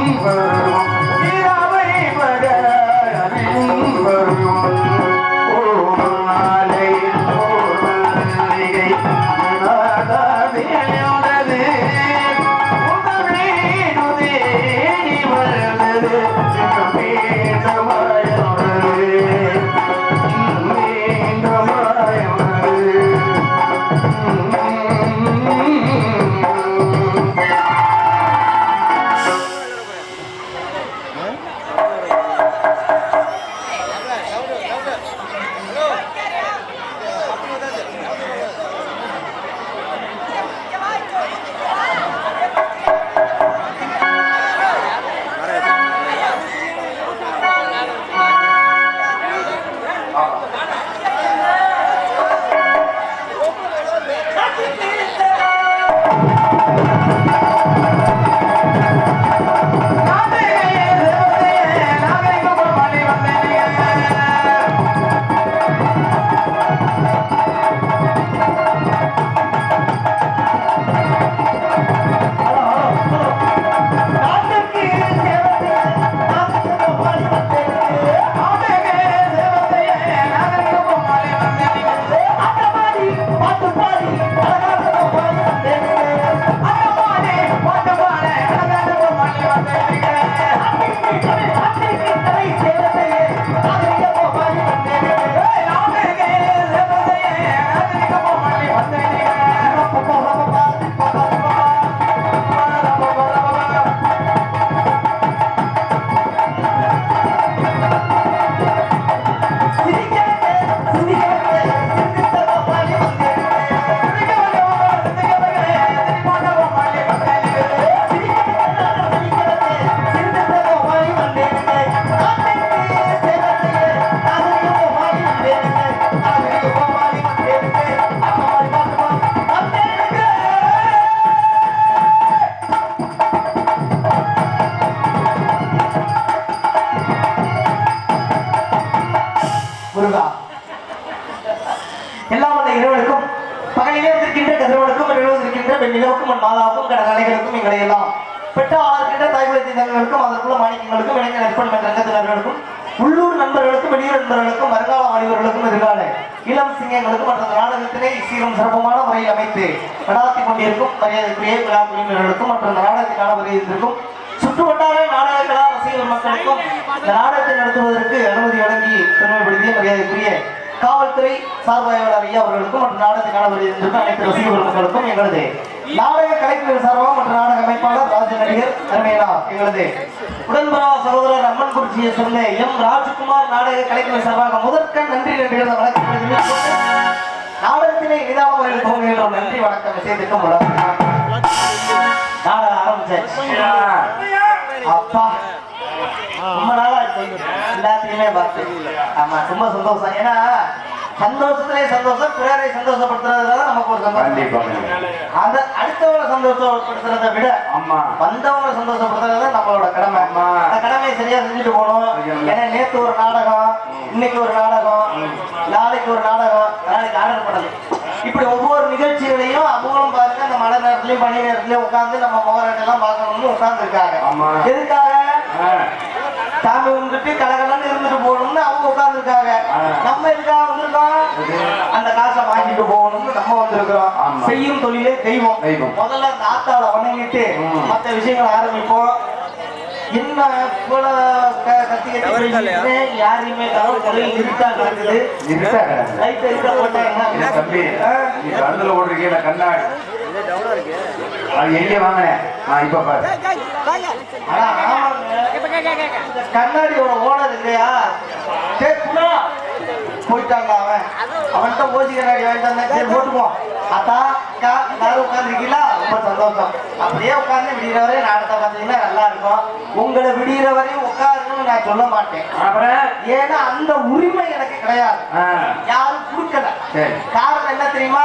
嗯。சீரும் சிறப்புமான முறையில் அமைத்து நடாத்தி கொண்டிருக்கும் மரியாதைக்குரிய விழா குழுவினர்களுக்கும் மற்றும் இந்த நாடகத்திற்கான வருகிறதற்கும் சுற்றுவட்டார நாடக கலா ரசிகர் மக்களுக்கும் இந்த நாடகத்தை நடத்துவதற்கு அனுமதி வழங்கி பெருமைப்படுத்திய மரியாதைக்குரிய காவல்துறை சார்பாய்வாளர் ஐயா அவர்களுக்கும் மற்றும் நாடகத்துக்கான வருகிறதற்கும் அனைத்து ரசிகர்கள் மக்களுக்கும் எங்களது நாடக கலைப்பிரிவு சார்பாக மற்றும் நாடக அமைப்பாளர் ராஜ நடிகர் அருமையனா எங்களது உடன்பரா சகோதரர் அம்மன் குறிச்சியை சேர்ந்த எம். ராஜ்குமார் நாடக கலைப்பிரிவு சார்பாக முதற்க நன்றி நன்றிகளை வழக்கம் நாடகத்திலே முறையில் துவங்குகின்றோம் நன்றி வணக்கம் விஷயத்திற்கும் நாடகம் ஆரம்பிச்சாச்சு. அப்பா ரொம்ப நாளா. எல்லாத்தையுமே பார்த்து. ஆமா ரொம்ப சந்தோஷம். ஏன்னா சந்தோஷத்திலே சந்தோஷம் பிறரை சந்தோஷப்படுத்துறதுல நமக்கு ஒரு சந்தோஷம். அந்த அடுத்தவங்களை சந்தோஷப்படுத்துறதை விட ஆமா. வந்தவங்களை சந்தோஷப்படுத்துறது நம்மளோட கடமை. அந்த கடமையை சரியா செஞ்சுட்டு போகணும். ஏன்னா நேத்து ஒரு நாடகம் இன்னைக்கு ஒரு நாடகம் நாளைக்கு ஒரு நாடகம் நாளைக்கு ஆர்டர் பண்ணது இப்படி ஒவ்வொரு நிகழ்ச்சிகளையும் அவங்களும் பாருங்க அந்த மழை நேரத்துலயும் பனி நேரத்துலயும் உட்கார்ந்து நம்ம மோகராட்டெல்லாம் பார்க்கணும்னு உட்கார்ந்து இருக்காங்க. எதுக்காக? சாமி கும்பிட்டு கலகலன்னு இருந்துட்டு போகணும்னு அவங்க உட்கார்ந்துருக்காங்க. நம்ம எதுக்காக வந்திருக்கோம் அந்த காசை வாங்கிட்டு போகணும்னு நம்ம வந்திருக்கிறோம். செய்யும் தொழிலே தெய்வம். தெய்வம். முதல்ல அந்த ஆத்தாவை வணங்கிட்டு. மற்ற விஷயங்களை ஆரம்பிப்போம். என்ன இவ்வளவு க- கத்தி யாரையுமே தொழில் இருட்டா நடக்குது. இருட்டா கிடக்கு. லைட் இருக்க போட்டாங்க என்ன? தம்பி? நீ கண்ணுல ஓடுறீங்க கண்ணாடி? அது எங்க வாங்கினேன் இப்ப பாரு. கண்ணாடியோட ஓனர் இல்லையா? போயிட்டாங்க அவன். அவன்கிட்ட ஓசி கண்ணாடி வாங்கிட்டு வந்தேன். சரி போட்டுப்போம் அத்தா அக்கா எல்லாரும் உட்காந்துருக்கீங்களா ரொம்ப சந்தோஷம். அப்படியே உட்காந்து விடிகிற வரையும் நாடகத்தை பார்த்தீங்கன்னா நல்லா இருக்கும். உங்களை விடிகிற வரையும் உட்காருன்னு நான் சொல்ல மாட்டேன். அப்புறம்? ஏன்னா அந்த உரிமை எனக்கு கிடையாது. யாரும் கொடுக்கல. காரணம் என்ன தெரியுமா?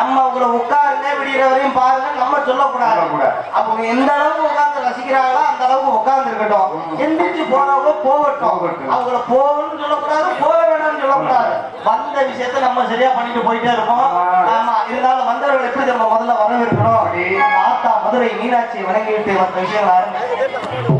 நம்ம உங்களை உட்காருங்க விடிகிற வரையும் பாருங்க நம்ம சொல்லக்கூடாது. அவங்க எந்த அளவுக்கு உட்கார்ந்து ரசிக்கிறாங்களோ அந்த அளவுக்கு உட்கார்ந்து இருக்கட்டும். எந்திரிச்சு போறவங்க போகட்டும். அவங்கள போகணும்னு சொல்லக்கூடாது போக வேணாம்னு சொல்லக்கூடாது. வந்த விஷயத்த நம்ம சரியா பண்ணிட்டு போயிட்டே இருப்போம். ஆமா. இருந்தாலும் வந்தவர்கள் எப்படி நம்ம முதல்ல வரவேற்கணும்? ஆத்தா மதுரை மீனாட்சியை வணங்கிட்டு மற்ற விஷயங்கள்.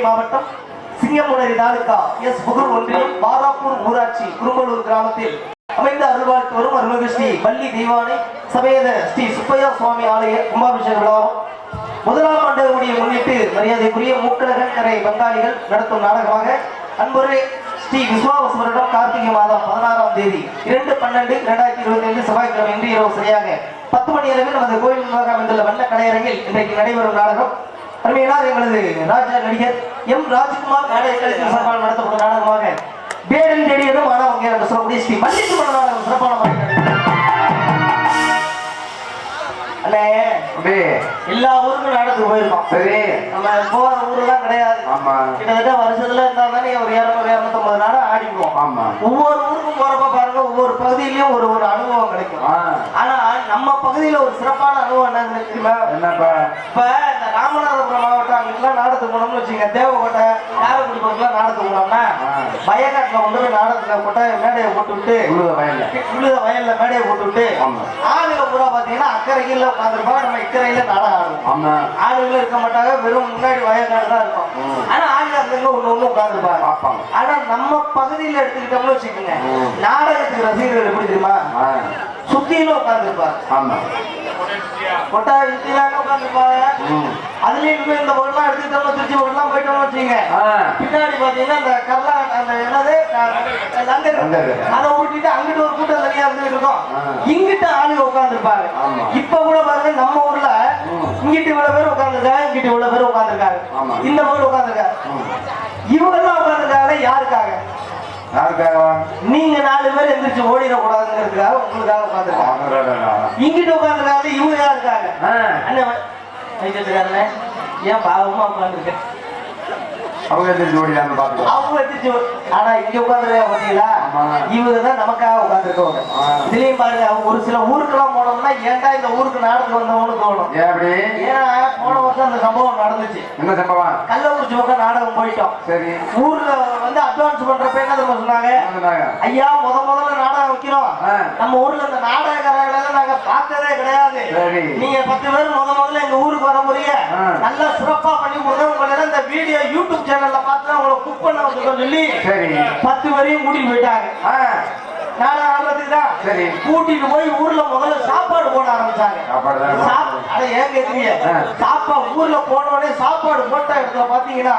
சிவகங்கை மாவட்டம் சிங்கமுனரி தாலுகா எஸ் புகர் ஒன்றியம் பாராப்பூர் ஊராட்சி குரும்பலூர் கிராமத்தில் அமைந்த அருள்வாழ்த்து வரும் அருள்மிகு ஸ்ரீ வள்ளி தெய்வானை சமேத ஸ்ரீ சுப்பையா சுவாமி ஆலய கும்பாபிஷேக விழாவும் முதலாம் ஆண்டு முன்னிட்டு மரியாதைக்குரிய மூக்கழகன் கரை பங்காளிகள் நடத்தும் நாடகமாக அன்புரை ஸ்ரீ விஸ்வாவசுவரிடம் கார்த்திகை மாதம் பதினாறாம் தேதி இரண்டு பன்னெண்டு இரண்டாயிரத்தி இருபத்தி ஐந்து செவ்வாய்க்கிழமை இன்று இரவு சரியாக பத்து மணி அளவில் நமது கோயில் நிர்வாகம் அமைந்துள்ள வண்ண கலையரங்கில் இன்றைக்கு நடைபெறும் நாடகம் அருமையினால் எங்களது ராஜா நடிகர் எம். ராஜ்குமார் நாடக கலைஞர் சார்பால் நடத்தப்படும் நாடகமாக பேரன் தேடியதும் ஆனவங்க என்று சொல்லக்கூடிய ஸ்ரீ மல்லிசுமண நாடகம் சிறப்பான. அண்ணே எல்லா ஊருக்கும் நாடகத்துக்கு போயிருக்கோம். நம்ம போற ஊரெல்லாம் கிடையாது. ஆமா. கிட்டத்தட்ட வருஷத்துல இருந்தா தானே ஒரு இரநூறு இரநூத்தம்பது நாடகம் ஆடி ஆடிக்குவோம். ஆமா. ஒவ்வொரு ஊருக்கும் போறப்ப பாருங்க ஒவ்வொரு பகுதியிலயும் ஒரு ஒரு அனுபவம் கிடைக்கும். ஆனா நம்ம பகுதியில ஒரு சிறப்பான அனுபவம் என்ன தெரியுமா? என்னப்பா? இப்ப இந்த ராமநாதபுரம் மாவட்டம் அங்கிட்டுலாம் நாடகத்துக்கு போனோம்னு வச்சுங்க தேவக்கோட்டை காரைக்குடி பக்கத்துல நாடகத்துக்கு போனோம்னா ஆ. வயக்காட்டுல கொண்டு போய் நாடகத்துல கொட்டை மேடையை போட்டு விட்டு உழுத வயல்ல. உழுத வயல்ல மேடையை போட்டு விட்டு. ஆளுங்க பூரா பாத்தீங்கன்னா அக்கறையில் உட்காந்துருப்பாங்க நம்ம இக்கரையில நாடகம் ஆடுவோம். ஆமா. ஆளுங்களும் இருக்க மாட்டாங்க வெறும் முன்னாடி வயக்காடு தான் இருக்கும். ஆனா ஆளுங்க அங்கங்க ஒண்ணு ஒண்ணு உட்காந்துருப்பாங்க ஆனா நம்ம பகுதியில எடுத்துக்கிட்டோம்னு வச்சுக்கோங்க. ம். நாடகத்துக்கு ரசிகர்கள் எப்படி தெரியுமா சுத்தியில உட்காந்துருப்பாங்க ஆமா கொட்டாய் சுத்திலாம் உட்காந்துருப்பாங்க. அதுலயும் இன்னும் இந்த பக்கம்லாம் எடுத்துக்கிட்டோம்னா திருச்சி பக்கம்லாம் போயிட்டோம்னு வச்சுங்க பின்னாடி பாத்தீங்கன்னா அந்த கர்லா அந்த என்னது. அதை ஊட்டிட்டு அங்கிட்டு ஒரு கூட்டம் தனியா இருந்துட்டு இருக்கோம். இங்கிட்ட ஆளுங்க உட்காந்துருப்பாங்க ஆமா. இப்ப கூட பாருங்க நம்ம ஊர்ல. இங்கிட்டு இவ்வளவு பேர் உட்காந்துருக்காங்க இங்கிட்டு இவ்வளவு பேர் உட்காந்துருக்காங்க. இந்த பக்கம் உட்காந்துருக்காங்க ம். இவங்க எல்லாம் உட்காந்துருக்காங்க யாருக்காக நீங்க நாலு பேர் எந்திரிச்சு ஓடிடக்கூடாதுங்கிறதுக்காக உங்களுக்காக உட்காந்துருக்காங்க. இங்கிட்டு உட்காந்துருக்காங்க இவங்க யாருக்காக ஆ, அண்ணன் ஏன் பாவமா உட்காந்துருக்கேன் அவங்க எந்திரிச்சு ஓடிடாம பாத்துக்கோ அவங்க எந்திரிச்சு ஆனா இங்க உட்காந்துருக்க பாத்தீங்களா. இவங்க தான் நமக்காக உட்காந்துருக்கவங்க. இதுலயும் பாருங்க ஒரு சில ஊருக்கெல்லாம் போனோம்னா ஏன்டா இந்த ஊருக்கு நாடகம் வந்தவனு தோணும். ஏன்னா போன வருஷம் அந்த சம்பவம் நடந்துச்சு. என்ன சம்பவம்? கள்ளக்குறிச்சி பக்கம் நாடகம் போயிட்டோம். சரி. ஊர்ல வந்து அட்வான்ஸ் பண்றப்ப என்ன தெரியுமா சொன்னாங்க? ஐயா முத முதல்ல நாடகம் வைக்கிறோம். நம்ம ஊர்ல இந்த நாடகக்காரங்களை நாங்க பார்த்ததே கிடையாது. நீங்க பத்து பேர் முத முதல்ல எங்க ஊருக்கு வர முறைய ஆ. நல்லா சிறப்பா பண்ணி உங்களை இந்த வீடியோ யூடியூப் சேனல்ல பார்த்து உங்களை குக் பண்ண சொல்லி சரி பத்து பேரையும் கூட்டிட்டு போயிட்டாங்க. ஆடுறதுக்கு தான் சரி. கூட்டிட்டு போய் ஊர்ல முதல்ல சாப்பாடு போட ஆரம்பிச்சாங்க. சாப்பாடு அட ஏன் கேக்குறீங்க? ஆ. சாப்பாடு ஊர்ல போன உடனே சாப்பாடு போட்ட இடத்துல பாத்தீங்கன்னா.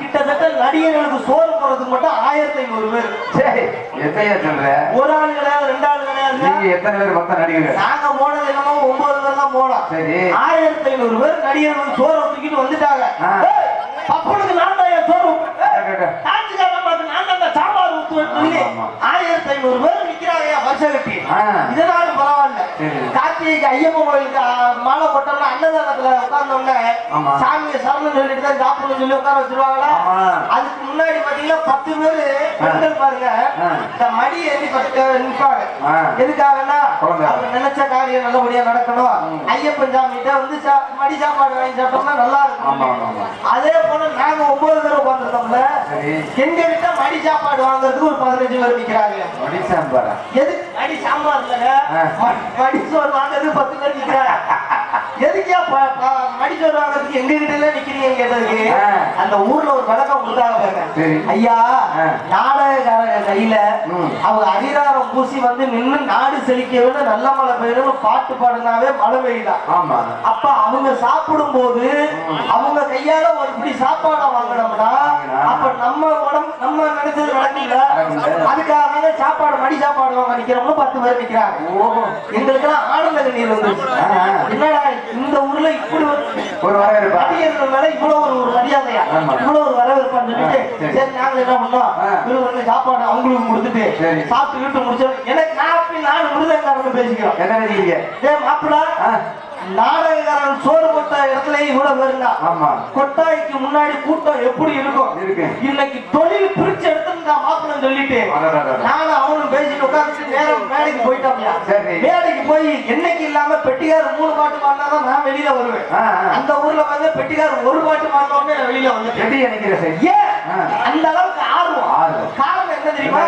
கிட்டத்தட்ட நடிகர்களுக்கு சோறு போடுறதுக்கு மட்டும் ஆயிரத்தி ஐநூறு பேர். சரி. எத்தையா சொல்ற? ஒரு ஆள் கிடையாது ரெண்டு ஆள் கிடையாது நீங்க எத்தனை பேர்? மொத்தம் நடிகர்கள். நாங்க போனது என்னமோ ஒன்பது பேர் தான் போனோம். சரி. ஆயிரத்தி ஐநூறு பேர் நடிகர்கள் சோறு தூக்கிட்டு வந்துட்டாங்க. பப்பனுக்கு நான் தான் சோறு ஆயிரத்தி ஐநூறு பேர் வருஷம் கட்டி. இதனாலும் பரவாயில்ல. கார்த்திகைக்கு ஐயப்பன் கோயிலுக்கு மாலை போட்டோம்னா அன்னதானத்துல உட்கார்ந்தோம்னா. சாமியை சரணம் சொல்லிட்டு தான் சாப்பிடணும்னு சொல்லி உட்கார வச்சிருவாங்களா. அதுக்கு முன்னாடி பாத்தீங்கன்னா பத்து பேரு பெண்கள் பாருங்க. இந்த மடி ஏறி பத்து நிற்பாங்க. எதுக்காகன்னா. அவங்க நினைச்ச காரியம் நல்லபடியா நடக்கணும். ஐயப்பன் சாமிகிட்ட வந்து சா- மடி சாப்பாடு வாங்கி சாப்பிட்டோம்னா நல்லா இருக்கும். அதே போல நாங்க ஒன்பது பேர் உட்காந்துருந்தோம்ல எங்க கிட்ட மடி சாப்பாடு வாங்குறதுக்கு ஒரு பதினஞ்சு பேர் நிக்கிறாங்க எதுக்கு மடி சாம்பார் மடி சோறு வாங்குறதுக்கு பத்து பேர் நிக்கிறாங்க. எதுக்கே மடி சோறு வாங்குறதுக்கு எங்க கிட்ட எல்லாம் நிக்கிறீங்க கேட்டதுக்கு. அந்த ஊர்ல ஒரு வழக்கம் கொடுத்தாங்க பாருங்க. ஐயா. நாடகக்காரங்க கையில. அவங்க அதிகாரம் பூசி வந்து நின்னு நாடு செழிக்கவே நல்ல மழை பெய்யணும்னு பாட்டு பாடுனாவே மழை பெய்யுதான் ஆமா அப்ப அவங்க சாப்பிடும் போது அவங்க கையால ஒரு பிடி சாப்பாடை வாங்கினோம்னா வாங்கினா. அப்ப நம்ம உடம்பு நம்ம நினைச்சது நடக்கல. அதுக்காக சாப்பாடு மடி சாப்பாடு வாங்க நிக்கிறவங்க பத்து பேர் நிக்கிறாங்க ஓஹோ எங்களுக்கெல்லாம் ஆனந்த கண்ணீர் வந்துருச்சு ஆ. என்னடா இந்த ஊர்ல இப்படி ஒரு வரவேற்பா மேல இவ்வளவு ஒரு ஒரு மரியாதையா. இவ்வளவு ஒரு வரவேற்பான்னு சொல்லிட்டு சரி. நாங்க என்ன பண்ணோம் சாப்பாடு அவங்களுக்கு கொடுத்துட்டு. சாப்பிட்டு வீட்டு முடிச்சோம் எனக்கு நான் நான் மிருதங்காரன் பேசிக்கிறோம் என்ன நினைக்கிறீங்க ஏ நாடகக்காரன் சோறு இடத்துல இவ்வளவு பேருங்க ஆமா கொட்டாய்க்கு முன்னாடி கூட்டம் எப்படி இருக்கும் இருக்கு. இன்னைக்கு தொழில் பிரிச்சு எடுத்துருந்தா மாப்பிள்ளன்னு சொல்லிட்டு. நானும் பேசிட்டு உட்காந்துட்டு நேரம் மேடைக்கு போயிட்டோம்யா சரி. மேடைக்கு போய் என்னைக்கு இல்லாம பெட்டிக்கார் மூணு பாட்டு பாடினாதான் நான் வெளியில வருவேன். அந்த ஊர்ல வந்து பெட்டிக்கார் ஒரு பாட்டு பாடினோடனே வெளியில வந்துட்டேன் எப்படி நினைக்கிற சரி ஏன். அந்த அளவுக்கு ஆர்வம் ஆர்வம். காரணம் என்ன தெரியுமா?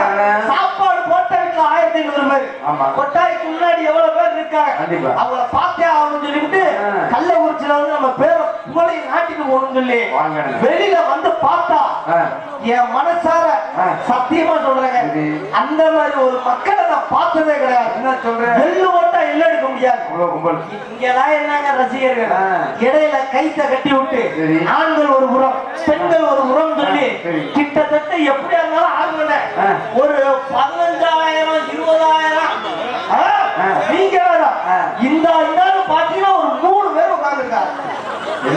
சாப்பாடு போட்ட வீட்டுல ஆயிரத்தி ஐநூறு பேர். கொட்டாய்க்கு முன்னாடி எவ்வளவு பேர் இருக்காங்க. அவங்கள பார்த்தே ஆகணும்னு சொல்லிவிட்டு ஆ. வந்து நம்ம பேரை புகழை நாட்டிட்டு போகணும்னு சொல்லி. வெளியில வந்து பார்த்தா என் மனசார. சத்தியமா சொல்றேங்க சரி. அந்த மாதிரி ஒரு மக்களை நான் பார்த்ததே கிடையாது என்ன சொல்ற வெள்ளு ஓட்டா இல்ல எடுக்க முடியாது இங்கெல்லாம் என்னங்க ரசிகர்கள். இடையில கைத்த கட்டி விட்டு. ஆண்கள் ஒரு புறம் பெண்கள் ஒரு புறம் சொல்லி. கிட்டத்தட்ட எப்படியா இருந்தாலும் ஆகுங்க. ஒரு பதினஞ்சாயிரம் இருபதாயிரம். நீங்க வேற. இந்த பாத்தீங்கன்னா ஒரு மூணு பேர் உட்கார்ந்துருக்காங்க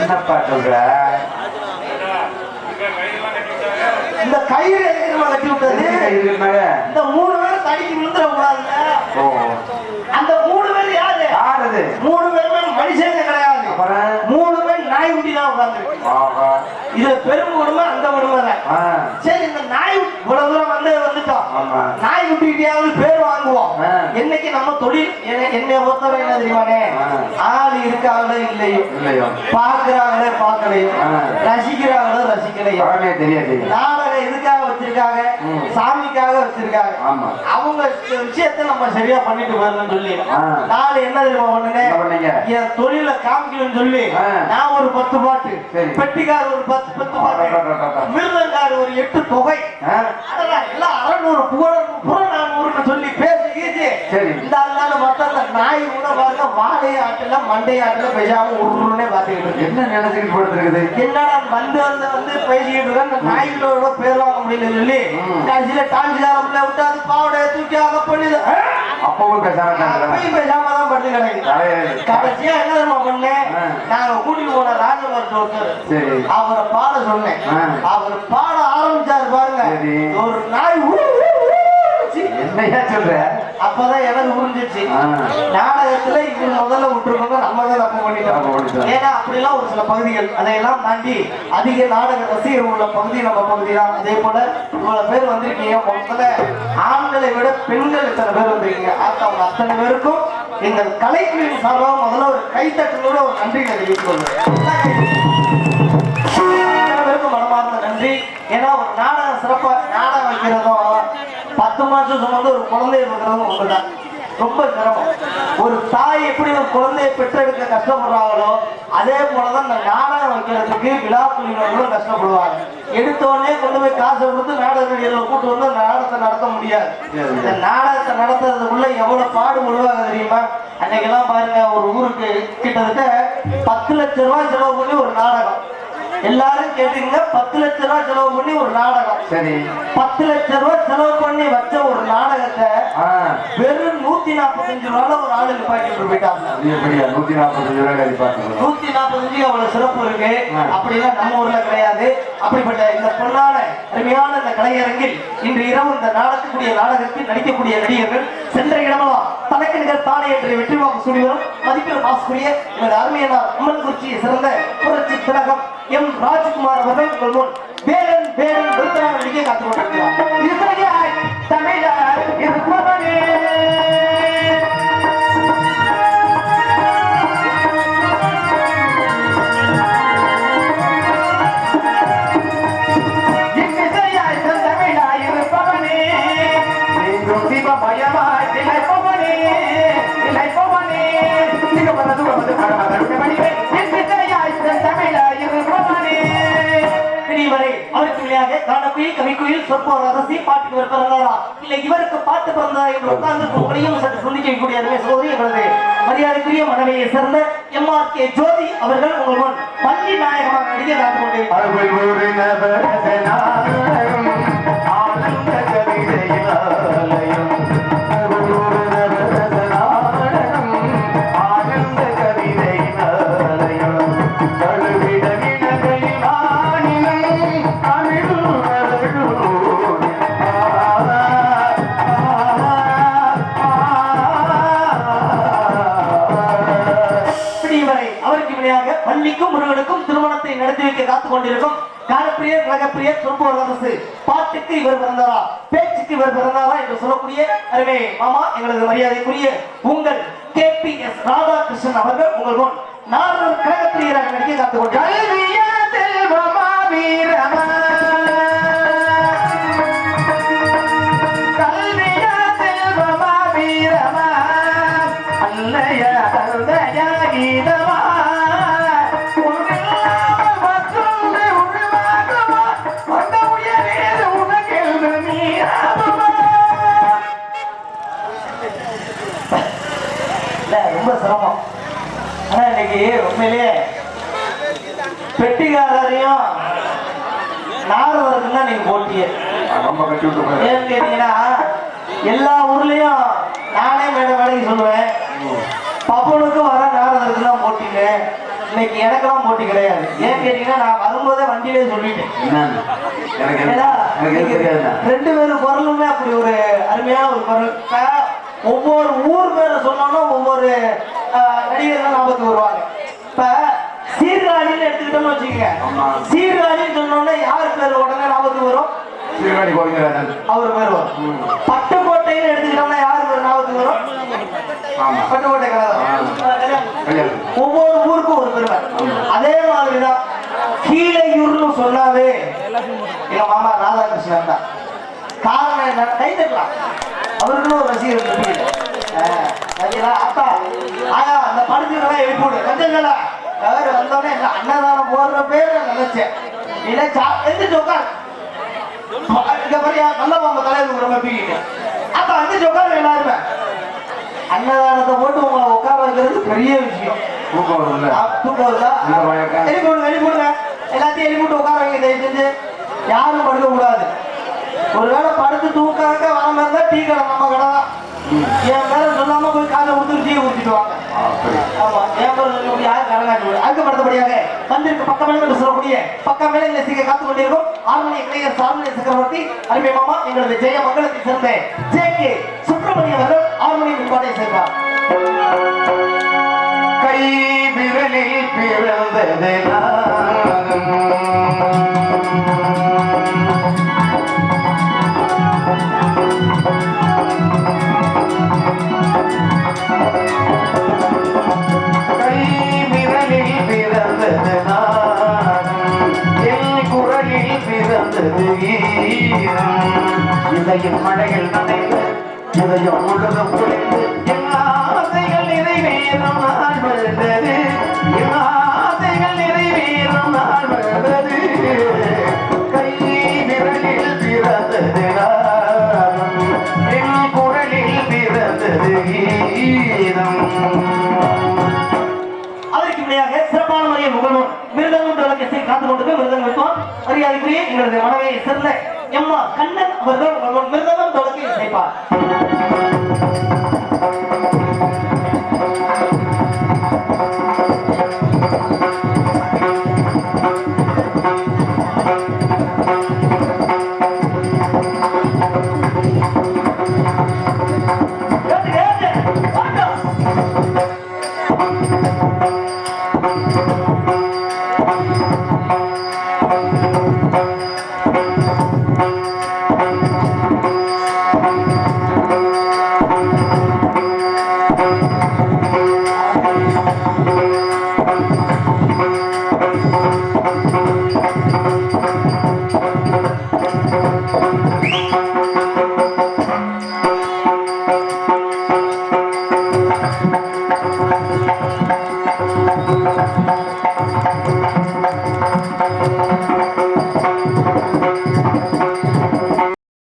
என்னப்பா சொல்ற? இந்த கயிறு எதுக்கு நம்ம கட்டி விட்டது? இந்த மூணு பேர் தடிக்கு விழுந்துட கூடாதுங்க ஓ. அந்த மூணு பேர் யாரு? யார் மூணு பேருமே மனுஷங்க கிடையாது. அப்புறம் மூணு பேர் நாய் குட்டி தான் உட்கார்ந்துருக்கு. ஆஹா. இது பெரும் குடும்பம் அந்த குடும்பம் தான் சரி இந்த நாய் இவ்வளவு தூரம் வந்து வந்து எங்கேயாவது பேர் வாங்குவோம். என்னைக்கு நம்ம தொழில் என்ன- பொறுத்தவரை என்ன தெரியுமானே. ஆள் இருக்காங்களோ இல்லையோ? இல்லையோ. பாக்குறாங்களே பார்க்கலையோ? ஆ. ரசிக்கிறாங்களோ ரசிக்கலையோ? தெரியாது. நாடகம் எதுக்காக வச்சிருக்காங்க? ம். சாமிக்காக வச்சிருக்காங்க ஆமா அவங்க விஷயத்த நம்ம சரியா பண்ணிட்டு வரணும்னு சொல்லி. நாலு என்ன தெரியுமா பண்ணுங்க? என் தொழில காமிக்கணும்னு சொல்லி. நான் ஒரு பத்து பாட்டு. பெட்டிக்கார் ஒரு பத்து பத்து பாட்டு. மிருதங்கார் ஒரு எட்டு தொகை? அதெல்லாம் எல்லாம் அறநூறு புகழ் புறநானூறுன்னு சொல்லி பேசி கீசி சரி. இந்த ஆளுனால மொத்தம் நாய் கூட பாருங்க வாழை ஆட்டுல மண்டை ஆட்டுல பேசாம உருன்னே பாத்துக்கிட்டு இருக்கு என்ன நினைச்சுக்கிட்டு படுத்துருக்குது என்னடா வந்து வந்து வந்து பேசிக்கிட்டு இருக்க இந்த நாய்களோட பேர் வாங்க முடியலன்னு சொல்லி. கடைசியில டான்ஸ்காரம்ல விட்டு அது பாவடைய தூக்கி அங்க பண்ணுது அப்பவும் பேசாம இருக்காங்களா? அப்பயும் பேசாம தான் படுத்து கிடக்கு தலையெழு. கடைசியா என்ன தெரியுமா பண்ணேன். நாங்க கூட்டிட்டு போன ராஜமரத்து ஒருத்தர் அவரை பாட சொன்னேன். அவர் பாட ஆரம்பிச்சாரு பாருங்க. ஒரு நாய் ஊ, என்னையா சொல்ற? அப்பதான் எனக்கு புரிஞ்சிச்சு. நாடகத்துல இது முதல்ல விட்டுருக்கோங்க நம்ம தான் தப்பு பண்ணிட்டோம். ஏன்னா அப்படிலாம் ஒரு சில பகுதிகள் அதையெல்லாம் தாண்டி அதிக நாடக ரசிகர் உள்ள பகுதி நம்ம பகுதி தான். அதே போல இவ்வளவு பேர் வந்திருக்கீங்க. முதல்ல ஆண்களை விட பெண்கள் இத்தனை பேர் வந்திருக்கீங்க. அவங்க அத்தனை பேருக்கும் எங்கள் கலைக்குழுவின் சார்பாக முதல்ல ஒரு கைத்தட்டலோட ஒரு நன்றி தெரிவித்துள்ளேன் அனைவருக்கும் மனமார்ந்த நன்றி. ஏன்னா ஒரு நாடகம் சிறப்பா நாடகம் வைக்கிறதும் பத்து மாசம் சுமந்து ஒரு குழந்தைய வைக்கிறதும் உங்கள்தான் ரொம்ப சிரமம். ஒரு தாய் எப்படி ஒரு குழந்தையை பெற்றெடுக்க கஷ்டப்படுறாங்களோ அதே போலதான் இந்த நாடகம் வைக்கிறதுக்கு விழா குழுவினர்களும் கஷ்டப்படுவாங்க. எடுத்தோடனே கொண்டு போய் காசை கொடுத்து நாடக நடிகர்களை கூட்டு வந்து அந்த நாடகத்தை நடத்த முடியாது. இந்த நாடகத்தை நடத்துறதுக்குள்ள எவ்வளவு பாடுபடுவாங்க தெரியுமா? அன்னைக்கெல்லாம் பாருங்க ஒரு ஊருக்கு கிட்டத்தட்ட பத்து லட்சம் ரூபாய் செலவு பண்ணி ஒரு நாடகம். எல்லாரும் கேட்டீங்க பத்து லட்ச ரூபாய் செலவு பண்ணி ஒரு நாடகம். சரி. பத்து லட்ச ரூபாய் செலவு பண்ணி வச்ச ஒரு நாடகத்தை வெறும் நூத்தி நாற்பத்தஞ்சு ரூபாய்ல ஒரு ஆளு நிப்பாட்டிட்டு போயிட்டாங்க. நூத்தி நாற்பத்தஞ்சு ரூபாய் நூத்தி நாற்பத்தஞ்சு அவ்வளவு சிறப்பு இருக்கு. அப்படிலாம் நம்ம ஊர்ல கிடையாது. அப்படிப்பட்ட இந்த பொன்னான அருமையான இந்த கலையரங்கில் இன்று இரவு இந்த நடக்கக்கூடிய நாடகத்தில் நடிக்கக்கூடிய நடிகர்கள் சென்ற இடமெல்லாம் தனக்கு நிகர் தானே என்று வெற்றி வாக்கு சூடி மதிப்பெரும் ஆசிரிய மாசுக்குரிய எனது அருமையனார் அம்மன் குறிச்சியை சிறந்த புரட்சி திலகம் எம் ராஜ்குமார் அவர்கள் உங்கள் முன் வேலன் வேலன் விருத்தராக நடிகை காத்துக் கொண்டிருக்கிறார். வரை அவருக்கு விளையாக காணக்குயில் கவிக்குயில் சொற்போர் அரசி பாட்டுக்கு இவர் பிறந்தாரா? இல்லை இவருக்கு பாட்டு பிறந்ததா என்று உட்கார்ந்து உங்களையும் சற்று சிந்திக்க வைக்கக்கூடிய அருமை சகோதரி எங்களது மரியாதைக்குரிய மனைவியை சேர்ந்த எம் ஆர் கே ஜோதி அவர்கள் உங்கள் முன் பள்ளி நாயகமாக நடிகை நடந்து கொண்டிருக்கிறார். விளையாக பள்ளிக்கும் முருகனுக்கும் திருமணத்தை நடத்தி வைக்க காத்துக் கொண்டிருக்கும் காலப்பிரியர் கழகப்பிரியர் சொற்போர் அரசு. பாட்டுக்கு இவர் பிறந்தாரா? பேச்சுக்கு இவர் பிறந்தாரா என்று சொல்லக்கூடிய அருமை மாமா எங்களது மரியாதைக்குரிய உங்கள் கே பி எஸ் ராதாகிருஷ்ணன் அவர்கள் உங்கள் முன் நாரர் கழகப்பிரியராக நடிக்க காத்துக் கொண்டிருக்கிறார் இன்னைக்கு உண்மையிலேயே பெட்டிக்காரரையும் நாரதருக்கும் தான் நீங்க போட்டியே. ஏன்னு கேட்டீங்கன்னா எல்லா ஊர்லயும் நானே மேட வேலைக்கு சொல்லுவேன். பப்பனுக்கு வர நாரதருக்கு தான் போட்டிங்க இன்னைக்கு எனக்கெல்லாம் போட்டி கிடையாது. ஏன்னு கேட்டீங்கன்னா நான் வரும்போதே வண்டியிலே சொல்லிட்டேன். ரெண்டு பேரும் குரலுமே அப்படி ஒரு அருமையான ஒரு குரல். ஒவ்வொரு ஊர் பேரை சொன்னோம்னா ஒவ்வொரு நடிகர்கள் ஞாபகத்துக்கு வருவாங்க இப்ப சீர்காழின்னு எடுத்துக்கிட்டோம்னு வச்சுக்கோங்க. சீர்காழின்னு சொன்னோம்னா யார் பேர் உடனே ஞாபகத்துக்கு வரும்? சீர்காழி கோவிந்தராஜன். அவர் பேர் வரும். பட்டுக்கோட்டைன்னு ஆமா. பட்டுக்கோட்டை கல்யாணம் கல்யாணம். ஒவ்வொரு ஊருக்கும் ஒரு பெருமை அதே மாதிரிதான் கீழையூர்னு சொன்னாவே எங்க மாமா ராதாகிருஷ்ணன் தான். காரணம் என்ன கை தட்டலாம் அவருக்குன்னு ஒரு ரசிகர் இருப்பீங்க. ஆ, சரிங்களா? அத்தா ஆயா அந்த படுத்துக்கலாம் எழுப்பி விடு கஞ்சங்களா வேற வந்தோடனே என்ன அன்னதானம் போடுற பேர் நினைச்சேன் இல்லை சா எந்திரிச்சு உட்கார் இங்க பாரியா நல்ல மாமா தலைவர் ரொம்ப பீக்கிட்டு அத்தா எந்திரிச்சு உட்காரு எல்லாருமே அன்னதானத்தை போட்டு உங்களை உட்கார வைக்கிறது பெரிய விஷயம் தூக்கம் வருதுல்ல தூக்கம் வருதா? இந்த மயக்கம். எழுப்பி விடுங்க, எழுப்பி விடுங்க. எல்லாத்தையும் எழுப்பி விட்டு உட்கார வைங்க தயவு செஞ்சு யாரும் படுக்க கூடாது ஒருவேளை படுத்து தூக்காக வர மாதிரி இருந்தா டீ கடை நம்ம கடை என் பேர சொல்லாம போய் காலை கொடுத்து டீ ஊற்றிட்டு வாங்க. ஆமா என் பேரை சொல்லி யாரும் கடங்காட்டு காட்டி அதுக்கு அடுத்தபடியாக வந்திருக்கு பக்கமே என்று சொல்லக்கூடிய பக்கம் மேலே இந்த சீக்க காத்து கொண்டிருக்கும் ஆர்மணிய கலைஞர் சார்மணிய சக்கரவர்த்தி அருமை மாமா எங்களது ஜெய மங்களத்தை சேர்ந்த ஜே கே சுப்பிரமணியம் அவர்கள் ஆர்மணிய முன்பாட்டை சேர்ந்தார். கை விரலில் பிறந்தது இதயம் மழையில் நனைந்து இதயம் முழுதும் குளிர்ந்து